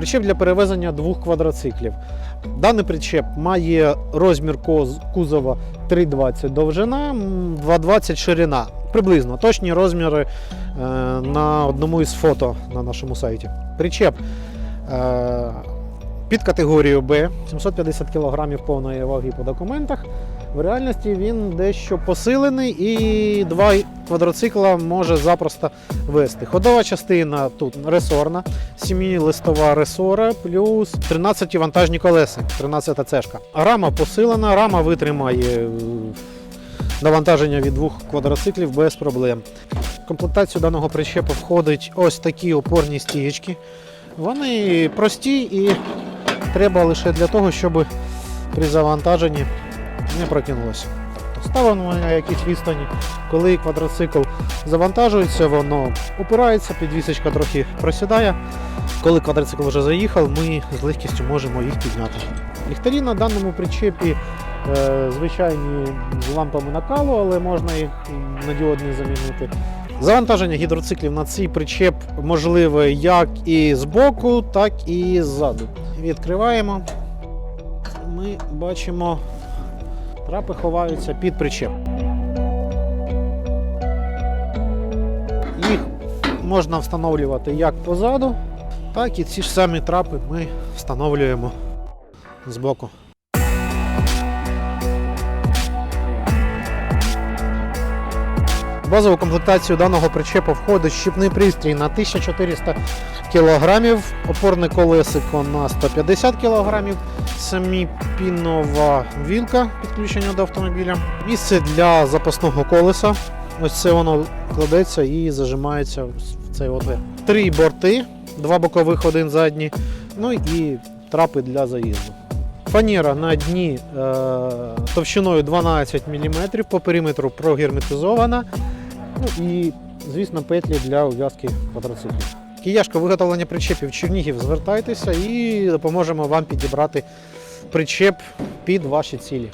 Причеп для перевезення двох квадроциклів. Даний причеп має розмір кузова 3,20 довжина, 2,20 ширина. Приблизно точні розміри е, на одному із фото на нашому сайті. Причеп е, під категорією Б 750 кг повної ваги по документах. В реальності він дещо посилений і два квадроцикла може запросто вести. Ходова частина тут ресорна, 7-листова ресора, плюс 13 вантажні колеса, 13 цешка. Рама посилена, рама витримає е, навантаження від двох квадроциклів без проблем. В комплектацію даного причепу входить ось такі опорні стієчки. Вони прості і треба лише для того, щоб при завантаженні не прокинулося. Ставимо на якійсь відстані, коли квадроцикл завантажується, воно опирається, підвісочка трохи просідає. Коли квадроцикл вже заїхав, ми з легкістю можемо їх підняти. Ліхтарі на даному причепі е, звичайні з лампами накалу, але можна їх на діодні замінити. Завантаження гідроциклів на цей причеп можливе як і з боку, так і ззаду. Відкриваємо. Ми бачимо, трапи ховаються під причеп. Їх можна встановлювати як позаду, так і ці ж самі трапи ми встановлюємо збоку. Базову комплектацію даного причепу входить щіпний пристрій на 1400 кг, опорне колесико на 150 кг, саміпінова вілка підключення до автомобіля, місце для запасного колеса. Ось це воно кладеться і зажимається в цей отвір. Три борти, два бокових, один задній, ну і трапи для заїзду. Фанера на дні е, товщиною 12 мм, по периметру прогерметизована. Ну і, звісно, петлі для ув'язки квадроциклів. Кияшка виготовлення причепів Чернігів, звертайтеся і допоможемо вам підібрати причеп під ваші цілі.